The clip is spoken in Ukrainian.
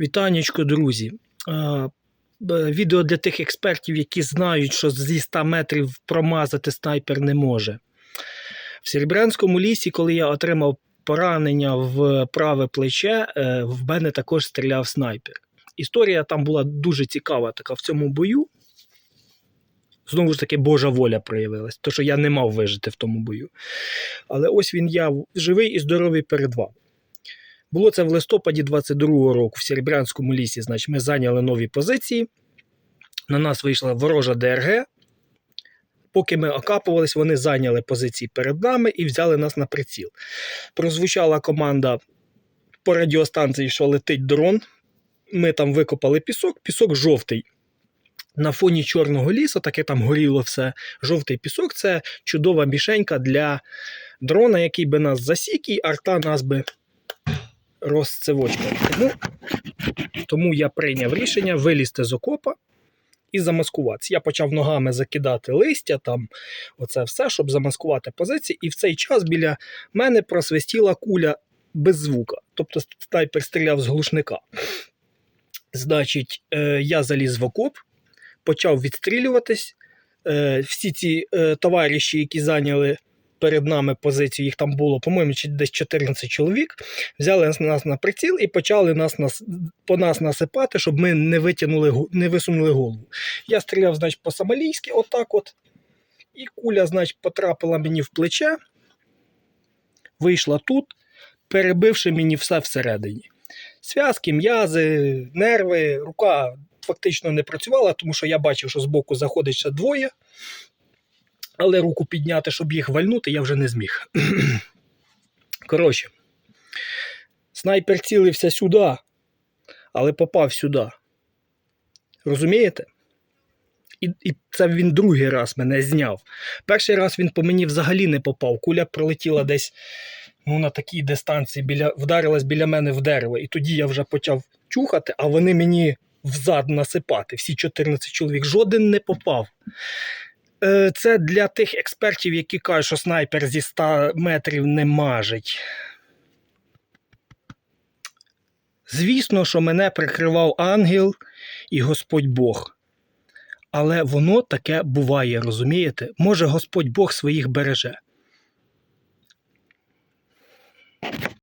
Вітанечко, друзі. Відео для тих експертів, які знають, що зі 100 метрів промазати снайпер не може. В Серебрянському лісі, коли я отримав поранення в праве плече, е, в мене також стріляв снайпер. Історія там була дуже цікава така в цьому бою. Знову ж таки, Божа воля проявилась, то що я не мав вижити в тому бою. Але ось він я живий і здоровий перед вами. Було це в листопаді 22-го року в Серебрянському лісі. Значить, ми зайняли нові позиції. На нас вийшла ворожа ДРГ. Поки ми окапувались, вони зайняли позиції перед нами і взяли нас на приціл. Прозвучала команда по радіостанції, що летить дрон. Ми там викопали пісок, пісок жовтий. На фоні Чорного лісу, таке там горіло все. Жовтий пісок це чудова мішенька для дрона, який би нас засік, і арта нас би розцевочкала. Тому, тому я прийняв рішення вилізти з окопа і замаскуватися. Я почав ногами закидати листя, там, оце все, щоб замаскувати позиції. І в цей час біля мене просвистіла куля без звука. Тобто снайпер стріляв з глушника. Значить, е, я заліз в окоп, почав відстрілюватись. Е, всі ці е, товариші, які зайняли перед нами позицію, їх там було, по-моєму, десь 14 чоловік, взяли нас- на приціл і почали нас, нас, по нас насипати, щоб ми не витягнули, не висунули голову. Я стріляв, значить, по-сомалійськи, отак от. І куля, значить, потрапила мені в плече, вийшла тут, перебивши мені все всередині. Зв'язки, м'язи, нерви, рука фактично не працювала, тому що я бачив, що збоку заходить ще двоє. Але руку підняти, щоб їх вальнути, я вже не зміг. Коротше, снайпер цілився сюди, але попав сюди. Розумієте? І, і це він другий раз мене зняв. Перший раз він по мені взагалі не попав. Куля пролетіла десь ну, на такій дистанції, біля, вдарилась біля мене в дерево. І тоді я вже почав чухати, а вони мені взад насипати. Всі 14 чоловік. Жоден не попав. Е, Це для тих експертів, які кажуть, що снайпер зі 100 метрів не мажить. Звісно, що мене прикривав ангел і Господь Бог. Але воно таке буває, розумієте? Може, Господь Бог своїх береже.